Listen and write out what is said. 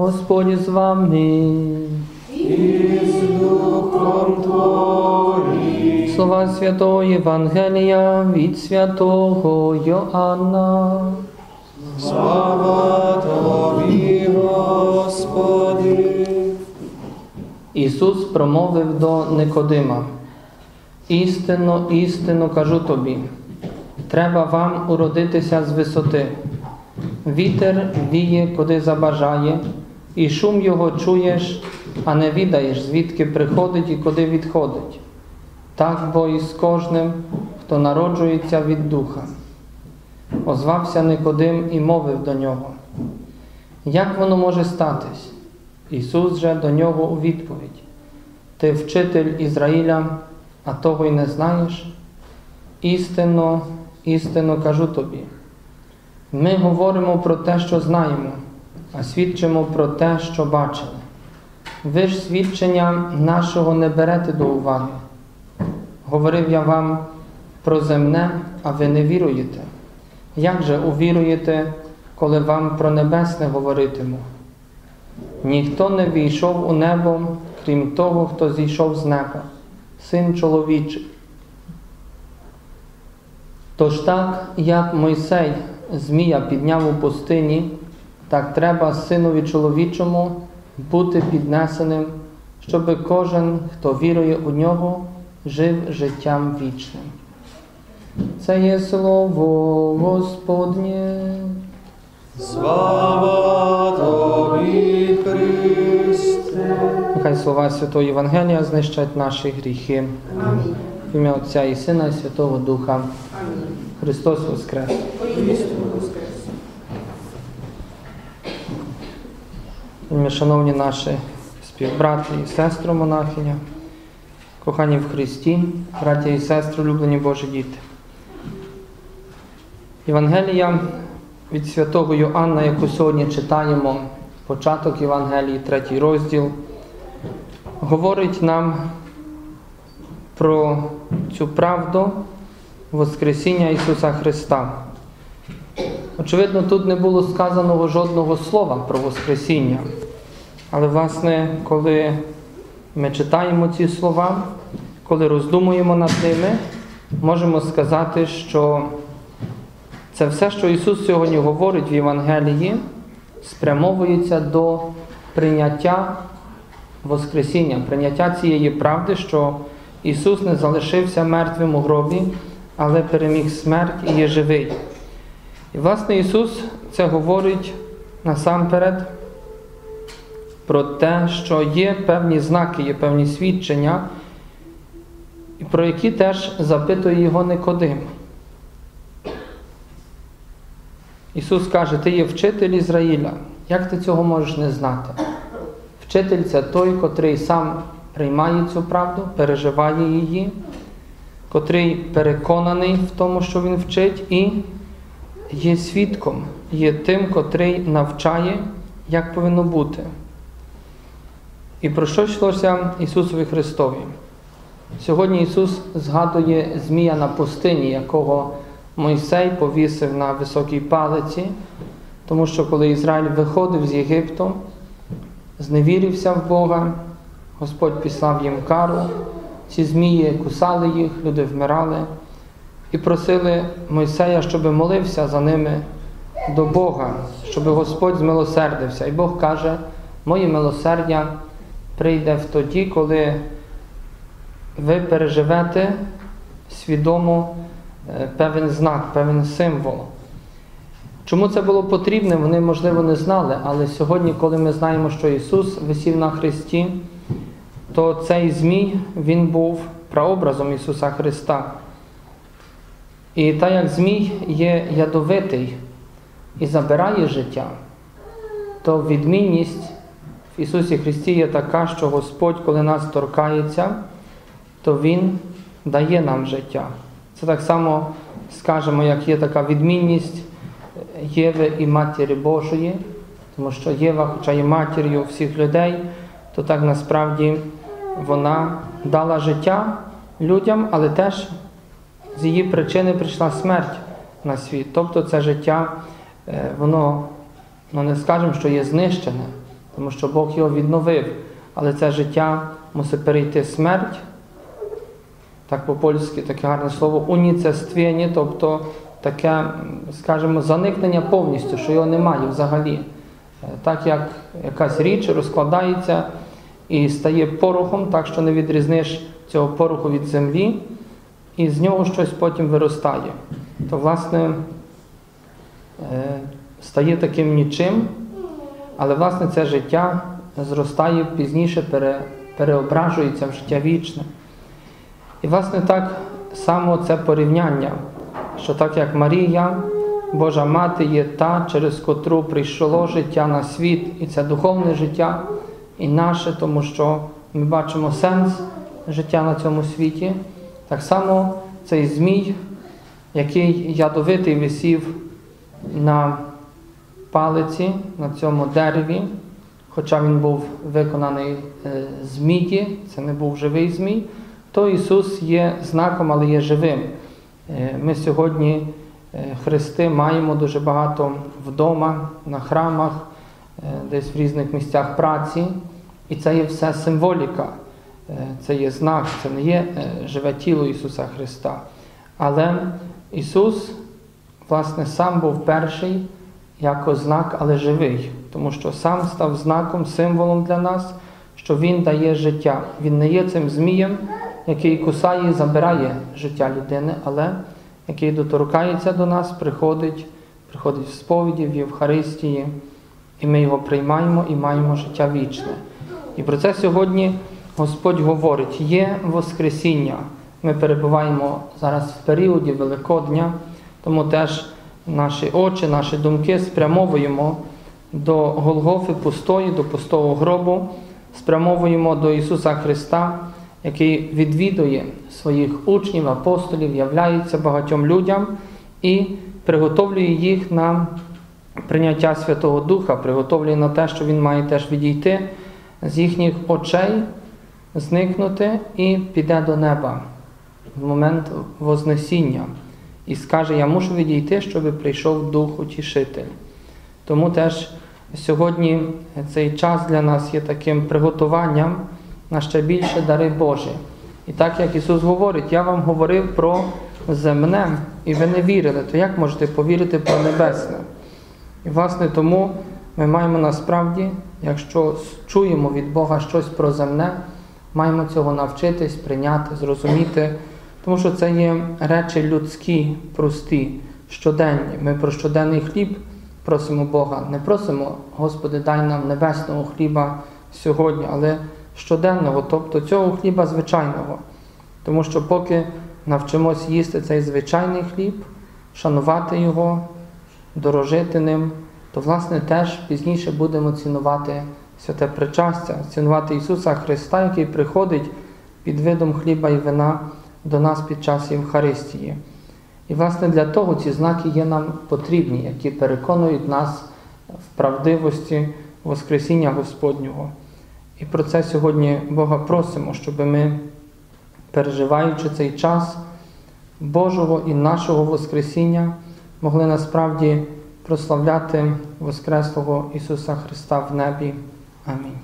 Господь з вами. І з Духом Твоїм. Слова Святого Євангелія від святого Йоанна. Слава Тобі, Господи. Ісус промовив до Никодима. Істинно, істинно кажу тобі, треба вам уродитися з висоти. Вітер віє, куди забажає, і шум його чуєш, а не відаєш, звідки приходить і куди відходить. Так бо і з кожним, хто народжується від духа. Озвався Никодим і мовив до нього. Як воно може статись? Ісус же до нього у відповідь: Ти вчитель Ізраїля, а того й не знаєш? Істинно, істинно кажу тобі. Ми говоримо про те, що знаємо, а свідчимо про те, що бачили. Ви ж свідчення нашого не берете до уваги. Говорив я вам про земне, а ви не віруєте. Як же увіруєте, коли вам про небесне говоритиму? Ніхто не війшов у небо, крім того, хто зійшов з неба, син чоловічий. Тож так, як Мойсей Змія підняв у пустині, так треба синові чоловічому бути піднесеним, щоб кожен, хто вірує у нього, жив життям вічним. Це є слово Господнє. Слава Тобі, Христе. Нехай слова Святого Євангелія знищать наші гріхи. Амінь. В ім'я Отця і Сина, і Святого Духа. Амінь. Христос Воскрес! Воістину воскрес. Ми, шановні наші співбрати і сестри монахиня, кохані в Христі, браття і сестри, улюблені Божі діти. Євангелія від святого Йоанна, яку сьогодні читаємо, початок Євангелії, третій розділ, говорить нам про цю правду Воскресіння Ісуса Христа. Очевидно, тут не було сказаного жодного слова про Воскресіння. Але, власне, коли ми читаємо ці слова, коли роздумуємо над ними, можемо сказати, що це все, що Ісус сьогодні говорить в Євангелії, спрямовується до прийняття Воскресіння, прийняття цієї правди, що Ісус не залишився мертвим у гробі, але переміг смерть і є живий. І, власне, Ісус це говорить насамперед про те, що є певні знаки, є певні свідчення, про які теж запитує його Никодим. Ісус каже, ти є вчитель Ізраїля. Як ти цього можеш не знати? Вчитель це той, котрий сам приймає цю правду, переживає її, котрий переконаний в тому, що він вчить, і є свідком, є тим, котрий навчає, як повинно бути. І про що йшлося Ісусові Христові? Сьогодні Ісус згадує Змія на пустині, якого Мойсей повісив на високій палиці, тому що коли Ізраїль виходив з Єгипту, зневірився в Бога, Господь післав їм кару, ці змії кусали їх, люди вмирали і просили Мойсея, щоб молився за ними до Бога, щоб Господь змилосердився. І Бог каже, моє милосердя прийде в тоді, коли ви переживете свідомо е, певен знак, певен символ. Чому це було потрібне, вони, можливо, не знали, але сьогодні, коли ми знаємо, що Ісус висів на Христі, то цей Змій, Він був прообразом Ісуса Христа. І так як Змій є ядовитий і забирає життя, то відмінність в Ісусі Христі є така, що Господь, коли нас торкається, то Він дає нам життя. Це так само скажемо, як є така відмінність Єви і Матері Божої, тому що Єва, хоча є матір'ю всіх людей, то так насправді вона дала життя людям, але теж з її причини прийшла смерть на світ. Тобто це життя, е, воно, ну не скажемо, що є знищене, тому що Бог його відновив. Але це життя мусить перейти смерть. Так по-польськи таке гарне слово уніцествєння, тобто таке, скажімо, заникнення повністю, що його немає взагалі. Е, Так як якась річ розкладається і стає порохом, так що не відрізниш цього пороху від землі, і з нього щось потім виростає. То, власне, е, стає таким нічим, але власне це життя зростає пізніше, пере, переображується в життя вічне. І, власне, так само це порівняння, що так як Марія, Божа Мати є та, через котру прийшло життя на світ, і це духовне життя, і наше, тому що ми бачимо сенс життя на цьому світі. Так само цей змій, який ядовитий висів на палиці, на цьому дереві, хоча він був виконаний е, з міді, це не був живий змій, то Ісус є знаком, але є живим. Е, Ми сьогодні е, хрести маємо дуже багато вдома, на храмах, десь в різних місцях праці, і це є все символіка. Е, Це є знак, це не є е, живе тіло Ісуса Христа. Але Ісус, власне, сам був перший як знак, але живий, тому що сам став знаком, символом для нас, що Він дає життя. Він не є цим змієм, який кусає і забирає життя людини, але який доторкається до нас, приходить, приходить в сповіді, в Євхаристії, і ми його приймаємо і маємо життя вічне. І про це сьогодні Господь говорить: є Воскресіння. Ми перебуваємо зараз в періоді Великодня, тому теж наші очі, наші думки спрямовуємо до Голгофи пустої, до пустого гробу, спрямовуємо до Ісуса Христа, який відвідує своїх учнів, апостолів, являється багатьом людям і приготовлює їх на прийняття Святого Духа, приготовлює на те, що Він має теж відійти з їхніх очей, зникнути і піде до неба в момент Вознесіння. І скаже, я мушу відійти, щоб прийшов Дух Утішитель. Тому теж сьогодні цей час для нас є таким приготуванням на ще більше дари Божі. І так як Ісус говорить, я вам говорив про земне, і ви не вірили, то як можете повірити про небесне? І власне тому ми маємо насправді, якщо чуємо від Бога щось про земне, маємо цього навчитись, прийняти, зрозуміти, тому що це є речі людські, прості, щоденні. Ми про щоденний хліб просимо Бога. Не просимо, Господи, дай нам небесного хліба сьогодні, але щоденного, тобто цього хліба звичайного. Тому що поки навчимось їсти цей звичайний хліб, шанувати його, дорожити ним, то, власне, теж пізніше будемо цінувати святе причастя, цінувати Ісуса Христа, який приходить під видом хліба і вина до нас під час Євхаристії. І, власне, для того ці знаки є нам потрібні, які переконують нас в правдивості Воскресіння Господнього. І про це сьогодні Бога просимо, щоб ми, переживаючи цей час Божого і нашого Воскресіння, могли насправді прославляти Воскреслого Ісуса Христа в небі. Амінь.